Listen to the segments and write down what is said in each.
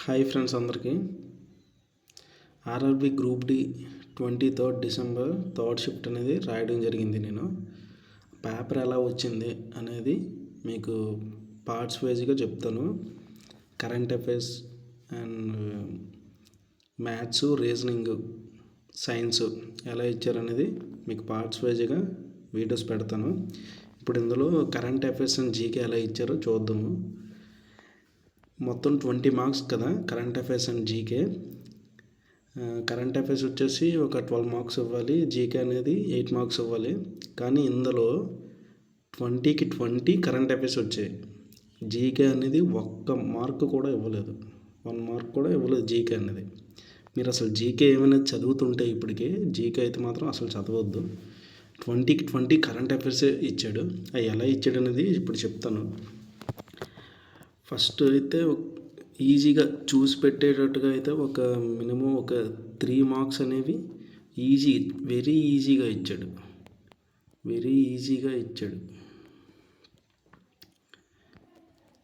Hi friends అందరికీ. RRB group D twenty third December third shift అనేది రాయడం జరిగింది నేను. పేపర్ ఎలా వచ్చింది అనేది మీకు పార్ట్స్ వైజ్గా చెప్తాను. Current affairs and maths reasoning science ఎలా ఇచ్చారనేది మీకు పార్ట్స్ వైజ్గా వీడియోస్ పెడతాను. ఇప్పుడు ఇందులో కరెంట్ అఫైర్స్ అండ్ జీకే ఎలా ఇచ్చారో చూద్దాము. మొత్తం ట్వంటీ మార్క్స్ కదా current affairs and GK current affairs వచ్చేసి ఒక ట్వెల్వ్ మార్క్స్ ఇవ్వాలి జీకే అనేది ఎయిట్ మార్క్స్ ఇవ్వాలి. కానీ ఇందులో ట్వంటీకి ట్వంటీ కరెంట్ అఫైర్స్ వచ్చాయి. జీకే అనేది ఒక్క మార్క్ కూడా ఇవ్వలేదు. వన్ మార్క్ కూడా ఇవ్వలేదు జీకే అనేది. మీరు అసలు జీకే ఏమైనా చదువుతుంటే ఇప్పటికే జీకే అయితే మాత్రం అసలు చదవద్దు. ట్వంటీకి ట్వంటీ కరెంట్ అఫైర్స్ ఇచ్చాడు. అవి ఎలా ఇచ్చాడు అనేది ఇప్పుడు చెప్తాను. ఫస్ట్ అయితే ఈజీగా చూసి పెట్టేటట్టుగా అయితే ఒక మినిమం ఒక త్రీ మార్క్స్ అనేవి ఈజీ వెరీ ఈజీగా ఇచ్చాడు. వెరీ ఈజీగా ఇచ్చాడు.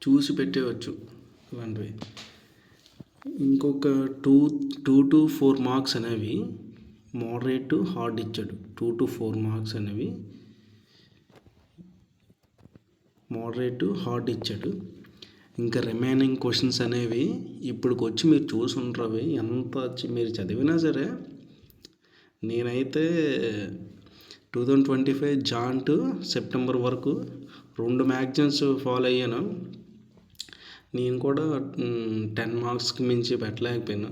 చూసి పెట్టేవచ్చు అలాంటివి ఇంకొక two two to four marks అనేవి మోడరేట్ టు హార్డ్ ఇచ్చాడు. టూ టు ఫోర్ మార్క్స్ అనేవి మోడరేట్ టు హార్డ్ ఇచ్చాడు. ఇంకా రిమైనింగ్ క్వశ్చన్స్ అనేవి ఇప్పుడుకొచ్చి వచ్చి మీరు చూసుంటారు అవి ఎంత వచ్చి మీరు చదివినా సరే నేనైతే two thousand twenty five Jan to September వరకు రెండు మ్యాగజైన్స్ ఫాలో అయ్యాను. నేను కూడా టెన్ మార్క్స్కి మించి పెట్టలేకపోయాను.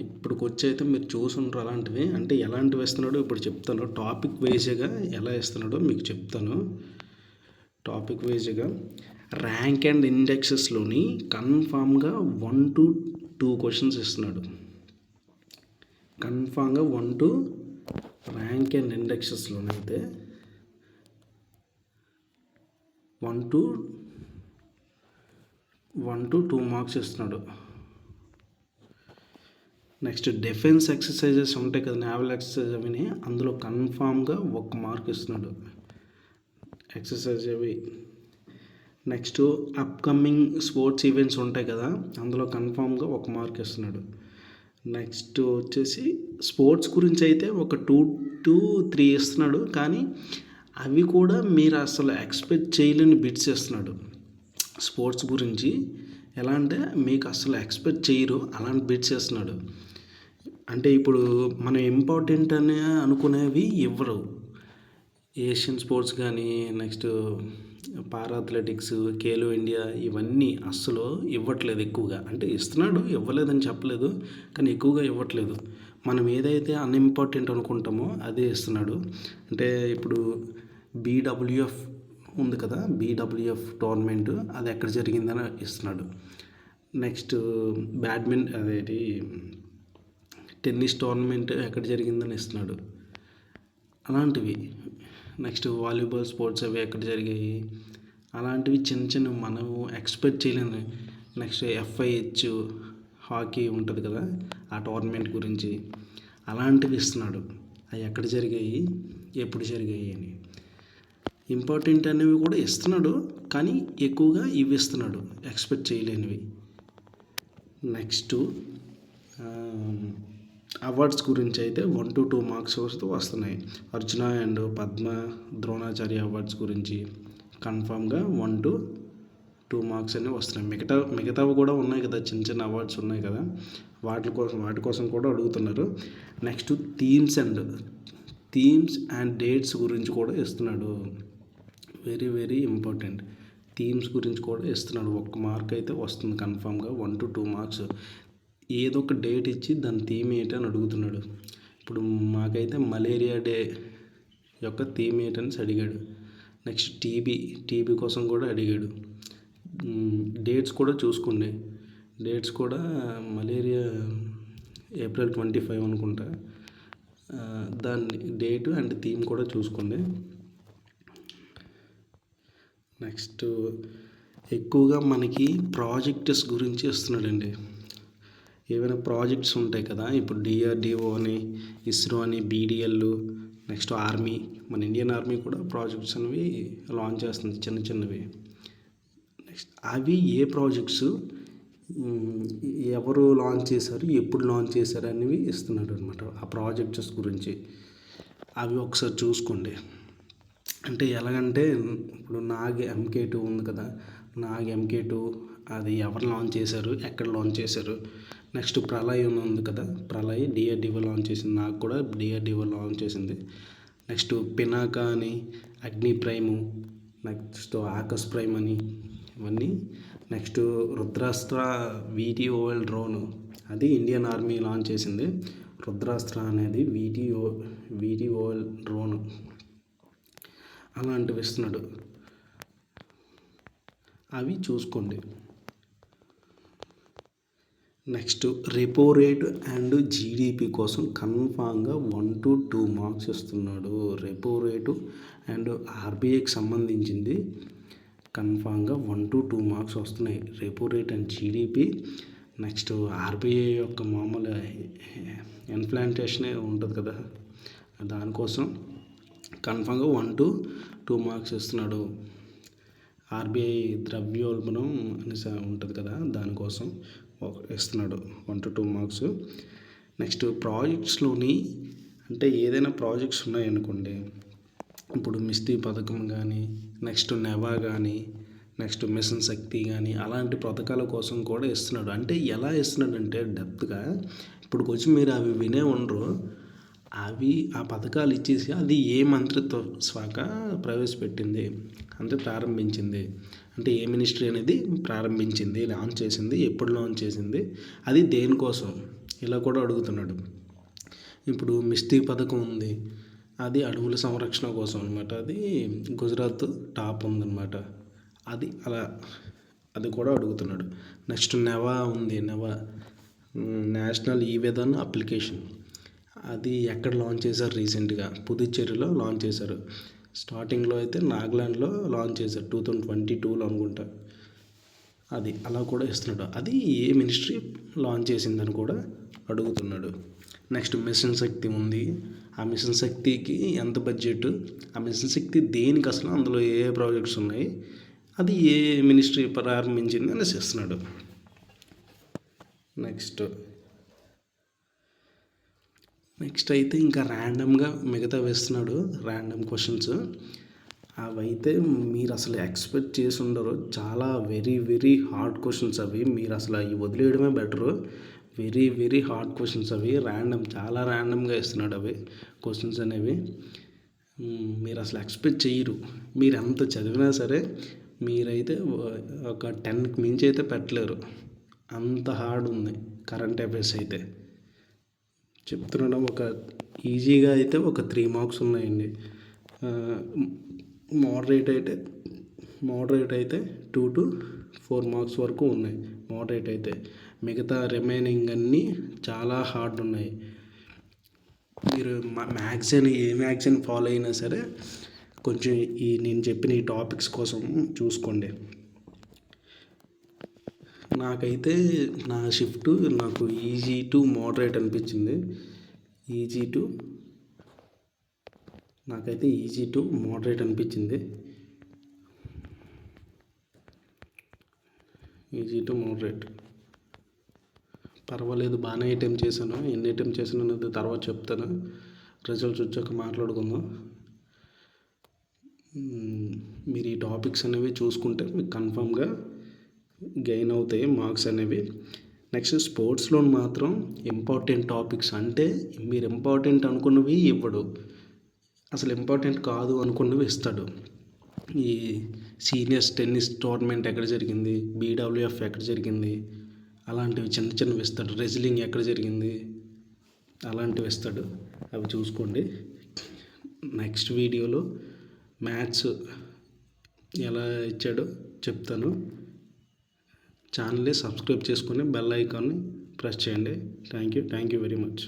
ఇప్పుడు వచ్చి అయితే మీరు చూసుంటారు అలాంటివి. అంటే ఎలాంటివి ఇస్తున్నాడో ఇప్పుడు చెప్తాను. టాపిక్ వైజ్గా ఎలా ఇస్తున్నాడో మీకు చెప్తాను. టాపిక్ వైజ్గా ర్యాంక్ అండ్ ఇండెక్సెస్లోని కన్ఫామ్గా వన్ టు టూ క్వశ్చన్స్ ఇస్తున్నాడు. కన్ఫామ్గా one to rank and ఇండెక్సెస్లోనైతే one to one to two marks ఇస్తున్నాడు. నెక్స్ట్ డిఫెన్స్ ఎక్సర్సైజెస్ ఉంటాయి కదా నావల్ ఎక్సర్సైజ్ అవి అందులో కన్ఫామ్గా ఒక మార్క్ ఇస్తున్నాడు. ఎక్సర్సైజ్ అవి నెక్స్ట్ అప్కమింగ్ స్పోర్ట్స్ ఈవెంట్స్ ఉంటాయి కదా అందులో కన్ఫామ్గా ఒక మార్క్ ఇస్తున్నాడు నెక్స్ట్ వచ్చేసి స్పోర్ట్స్ గురించి అయితే ఒక టూ టూ త్రీ ఇస్తున్నాడు కానీ అవి కూడా మీరు అసలు ఎక్స్పెక్ట్ చేయలేని బిట్స్ ఇస్తున్నాడు స్పోర్ట్స్ గురించి ఎలా అంటే మీకు అసలు ఎక్స్పెక్ట్ చేయరు అలాంటి బిట్స్ ఇస్తున్నాడు అంటే ఇప్పుడు మనం ఇంపార్టెంట్ అని అనుకునేవి ఇవ్వరు. ఏషియన్ స్పోర్ట్స్ కానీ next para athletics Khelo India ఇవన్నీ అస్సలు ఇవ్వట్లేదు ఎక్కువగా. అంటే ఇస్తున్నాడు ఇవ్వలేదని చెప్పలేదు కానీ ఎక్కువగా ఇవ్వట్లేదు. మనం ఏదైతే అన్ఇంపార్టెంట్ అనుకుంటామో అదే ఇస్తున్నాడు. అంటే ఇప్పుడు బీడబ్ల్యూఎఫ్ ఉంది కదా బీడబ్ల్యూఎఫ్ టోర్నమెంట్ అది ఎక్కడ జరిగిందని ఇస్తున్నాడు. నెక్స్ట్ బ్యాడ్మింటన్ అదేటి టెన్నిస్ టోర్నమెంట్ ఎక్కడ జరిగిందని ఇస్తున్నాడు. అలాంటివి. నెక్స్ట్ వాలీబాల్ స్పోర్ట్స్ అవి ఎక్కడ జరిగాయి? అలాంటివి చిన్న చిన్న మనము ఎక్స్పెక్ట్ చేయలేము. నెక్స్ట్ ఎఫ్ఐహెచ్ హాకీ ఉంటుంది కదా ఆ టోర్నమెంట్ గురించి. అలాంటివి ఇస్తున్నాడు. అవి ఎక్కడ జరిగాయి? ఎప్పుడు జరిగాయి అని. ఇంపార్టెంట్ అనేవి కూడా ఇస్తున్నాడు కానీ ఎక్కువగా ఇవి ఇస్తున్నాడు. ఎక్స్పెక్ట్ చేయలేనివి. నెక్స్ట్ అవార్డ్స్ గురించి అయితే వన్ టు టూ మార్క్స్ వస్తూ వస్తున్నాయి. అర్జున అండ్ పద్మ ద్రోణాచార్య అవార్డ్స్ గురించి కన్ఫామ్గా వన్ టు టూ మార్క్స్ అనేవి వస్తున్నాయి. మిగతా మిగతావి కూడా ఉన్నాయి కదా చిన్న చిన్న అవార్డ్స్ ఉన్నాయి కదా వాటి కోసం వాటి కోసం కూడా అడుగుతున్నారు. Next themes and themes and dates గురించి కూడా ఇస్తున్నాడు. Very very important. థీమ్స్ గురించి కూడా ఇస్తున్నాడు. ఒక్క మార్క్ అయితే వస్తుంది కన్ఫామ్గా వన్ టు టూ మార్క్స్. ఏదో ఒక డేట్ ఇచ్చి దాని థీమ్ ఏంటి అని అడుగుతున్నాడు. ఇప్పుడు మాకైతే మలేరియా డే యొక్క థీమ్ ఏంటని అడిగాడు. నెక్స్ట్ టీబీ టీబీ కోసం కూడా అడిగాడు. డేట్స్ కూడా చూసుకోండి. డేట్స్ కూడా మలేరియా ఏప్రిల్ ట్వంటీ ఫైవ్ అనుకుంటా. దాన్ని డేట్ అండ్ థీమ్ కూడా చూసుకోండి. నెక్స్ట్ ఎక్కువగా మనకి ప్రాజెక్ట్స్ గురించి ఇస్తున్నాడండి ఏవైనా ప్రాజెక్ట్స్ ఉంటాయి కదా ఇప్పుడు డిఆర్డిఓ అని ఇస్రో అని బీడిఎల్ నెక్స్ట్ ఆర్మీ మన ఇండియన్ ఆర్మీ కూడా ప్రాజెక్ట్స్ అనేవి లాంచ్ చేస్తుంది చిన్న చిన్నవి. నెక్స్ట్ అవి ఏ ప్రాజెక్ట్స్ ఎవరు లాంచ్ చేశారు ఎప్పుడు లాంచ్ చేశారు అనేవి ఇస్తున్నాడు అనమాట ఆ ప్రాజెక్ట్స్ గురించి. అవి ఒకసారి చూసుకోండి. అంటే ఎలాగంటే ఇప్పుడు నాగ్ ఎంకే టూ ఉంది కదా నాగ్ ఎంకే టూ అది ఎవరు లాంచ్ చేశారు ఎక్కడ లాంచ్ చేశారు. నెక్స్ట్ ప్రళయ్ ఉంది కదా ప్రళయ్ డిఆర్డిఓ లాంచ్ చేసింది. నాకు కూడా డిఆర్డిఓ లాంచ్ చేసింది. నెక్స్ట్ పినాక అని Agni prime next Akash prime అని ఇవన్నీ. నెక్స్ట్ రుద్రాస్త్ర వీటీఓఎల్ డ్రోన్ అది ఇండియన్ ఆర్మీ లాంచ్ చేసింది. రుద్రాస్త్ర అనేది వీటీఓ వీటీఓఎల్ డ్రోన్ అలాంటివి ఇస్తున్నాడు. అవి చూసుకోండి. Next repo rate and GDP కోసం కన్ఫామ్గా వన్ టు టూ మార్క్స్ ఇస్తున్నాడు. రెపో రేటు అండ్ ఆర్బీఐకి సంబంధించింది కన్ఫామ్గా వన్ టు టూ మార్క్స్ వస్తున్నాయి. Repo rate and GDP next RBI యొక్క మామూలు eh, ఇన్ఫ్లాంటేషనే ఉంటుంది కదా. దానికోసం కన్ఫామ్గా వన్ టు టూ మార్క్స్ ఇస్తున్నాడు. ఆర్బీఐ ద్రవ్యోల్బణం అనేసి ఉంటుంది కదా. దానికోసం ఇస్తున్నాడు one to two marks next ప్రాజెక్ట్స్లోని అంటే ఏదైనా ప్రాజెక్ట్స్ ఉన్నాయనుకోండి. ఇప్పుడు మిస్తి పథకం కానీ నెక్స్ట్ నెవా కానీ నెక్స్ట్ మిషన్ శక్తి కానీ అలాంటి పథకాల కోసం కూడా ఇస్తున్నాడు అంటే ఎలా ఇస్తున్నాడు అంటే డెప్త్గా ఇప్పుడు వచ్చి మీరు అవి వినే ఉండరు. అవి ఆ పథకాలు ఇచ్చేసి అది ఏ మంత్రిత్వ శాఖ ప్రవేశపెట్టింది? అంటే ప్రారంభించింది. అంటే ఏ మినిస్ట్రీ అనేది ప్రారంభించింది లాంచ్ చేసింది ఎప్పుడు లాంచ్ చేసింది అది దేనికోసం? ఇలా కూడా అడుగుతున్నాడు. ఇప్పుడు మిస్టీ పథకం ఉంది. అది అడవుల సంరక్షణ కోసం అనమాట అది గుజరాత్ టాప్ ఉందన్నమాట. అది అలా అది కూడా అడుగుతున్నాడు. నెక్స్ట్ నెవా ఉంది. NeVA national e Vidhan application. అది ఎక్కడ లాంచ్ చేశారు రీసెంట్గా పుదుచ్చేరిలో లాంచ్ చేశారు. స్టార్టింగ్లో అయితే నాగాలాండ్లో లాంచ్ చేశారు టూ థౌజండ్ ట్వంటీ టూలో అనుకుంటా. అది అలా కూడా ఇస్తున్నాడు. అది ఏ మినిస్ట్రీ లాంచ్ చేసిందని కూడా అడుగుతున్నాడు. నెక్స్ట్ మిషన్ శక్తి ఉంది. ఆ మిషన్ శక్తికి ఎంత బడ్జెట్ ఆ మిషన్ శక్తి దేనికి అసలు అందులో ఏ ప్రాజెక్ట్స్ ఉన్నాయి? అది ఏ మినిస్ట్రీ ప్రారంభించింది అనేసి ఇస్తున్నాడు. నెక్స్ట్ నెక్స్ట్ అయితే ఇంకా ర్యాండమ్గా మిగతా వేస్తున్నాడు ర్యాండమ్ క్వశ్చన్స్. అవైతే మీరు అసలు ఎక్స్పెక్ట్ చేసి ఉండరు. చాలా వెరీ వెరీ హార్డ్ క్వశ్చన్స్ అవి. మీరు అసలు అవి వదిలేయడమే better. Very very hard questions అవి. ర్యాండమ్ చాలా ర్యాండమ్గా ఇస్తున్నాడు అవి క్వశ్చన్స్ అనేవి. మీరు అసలు ఎక్స్పెక్ట్ చేయరు. మీరు ఎంత చదివినా సరే మీరైతే ఒక టెన్కి మించి అయితే పెట్టలేరు. అంత హార్డ్ ఉంది కరెంట్ అఫైర్స్ అయితే. చెప్తున్నాను ఒక ఈజీగా అయితే ఒక త్రీ మార్క్స్ ఉన్నాయండి. మోడరేట్ అయితే మోడరేట్ అయితే టూ టు ఫోర్ మార్క్స్ వరకు ఉన్నాయి. మోడరేట్ అయితే మిగతా రిమైనింగ్ అన్నీ చాలా హార్డ్ ఉన్నాయి. మీరు మ్యాగ్జిన్ ఏ మ్యాగ్జిన్ ఫాలో అయినా సరే కొంచెం ఈ నేను చెప్పిన ఈ టాపిక్స్ కోసం చూసుకోండి. నాకైతే నా షిఫ్ట్ నాకు ఈజీ టు మోడరేట్ అనిపించింది. ఈజీ టు నాకైతే ఈజీ టు మోడరేట్ అనిపించింది. Easy to moderate. పర్వాలేదు బాగానే ఐటెం చేశాను. ఎన్ని ఐటెం చేశాను అనేది తర్వాత చెప్తాను. రిజల్ట్స్ వచ్చాక మాట్లాడుకుందాం. మీరు ఈ టాపిక్స్ అనేవి చూసుకుంటే మీకు కన్ఫామ్గా గెయిన్ అవుతాయి మార్క్స్ అనేవి. నెక్స్ట్ స్పోర్ట్స్లో మాత్రం ఇంపార్టెంట్ టాపిక్స్ అంటే మీరు ఇంపార్టెంట్ అనుకున్నవి ఇవ్వడు. అసలు ఇంపార్టెంట్ కాదు అనుకున్నవి ఇస్తాడు. ఈ సీనియర్స్ టెన్నిస్ టోర్నమెంట్ ఎక్కడ జరిగింది? బీడబ్ల్యూఎఫ్ ఎక్కడ జరిగింది? అలాంటివి చిన్న చిన్నవి ఇస్తాడు. రెజ్లింగ్ ఎక్కడ జరిగింది? అలాంటివి ఇస్తాడు. అవి చూసుకోండి. నెక్స్ట్ వీడియోలో మ్యాథ్స్ ఎలా ఇచ్చాడో చెప్తాను. ఛానల్ని సబ్స్క్రైబ్ చేసుకొని బెల్ ఐకాన్ని ప్రెస్ చేయండి. Thank you. Thank you very much.